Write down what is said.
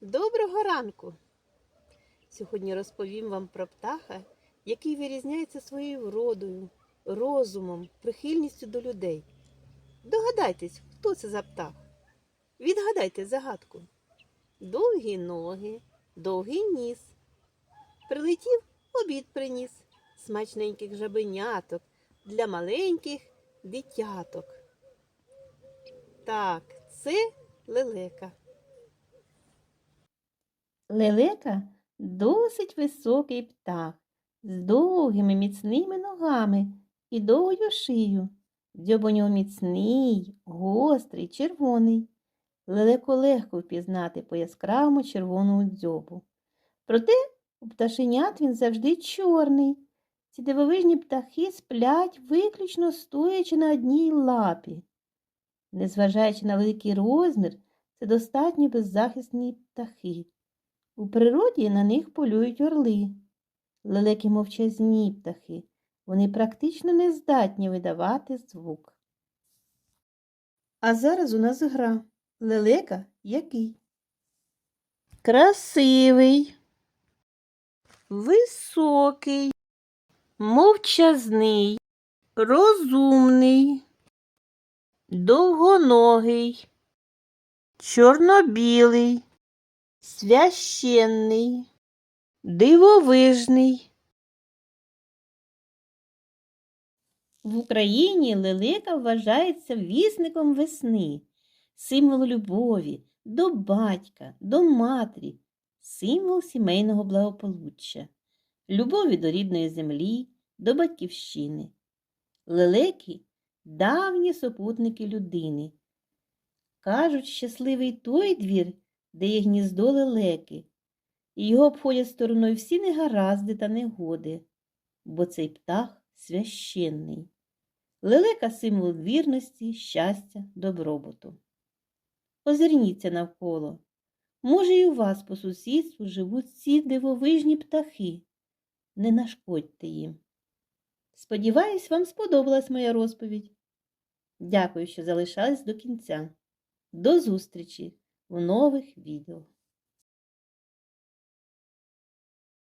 Доброго ранку! Сьогодні розповім вам про птаха, який вирізняється своєю вродою, розумом, прихильністю до людей. Догадайтесь, хто це за птах? Відгадайте загадку. Довгі ноги, довгий ніс. Прилетів, обід приніс, смачненьких жабеняток для маленьких дитяток. Так, це лелека. Лелека досить високий птах з довгими міцними ногами і довгою шию. Дзьоб у нього міцний, гострий, червоний. Лелеку легко впізнати по яскравому червоному дзьобу. Проте у пташенят він завжди чорний. Ці дивовижні птахи сплять виключно стоячи на одній лапі. Незважаючи на великий розмір, це достатньо беззахисні птахи. У природі на них полюють орли. Лелеки мовчазні птахи. Вони практично не здатні видавати звук. А зараз у нас гра. Лелека який? Красивий, високий, мовчазний, розумний, довгоногий, чорнобілий священний, дивовижний. В Україні лелека вважається вісником весни, символ любові до батька, до матері, символ сімейного благополуччя, любові до рідної землі, до батьківщини. Лелеки давні супутники людини. Кажуть, щасливий той двір, де є гніздо лелеки, і його обходять стороною всі негаразди та негоди, бо цей птах священний. Лелека символ вірності, щастя, добробуту. Озирніться навколо. Може, і у вас по сусідству живуть ці дивовижні птахи. Не нашкодьте їм. Сподіваюсь, вам сподобалась моя розповідь. Дякую, що залишались до кінця. До зустрічі! В нових відео.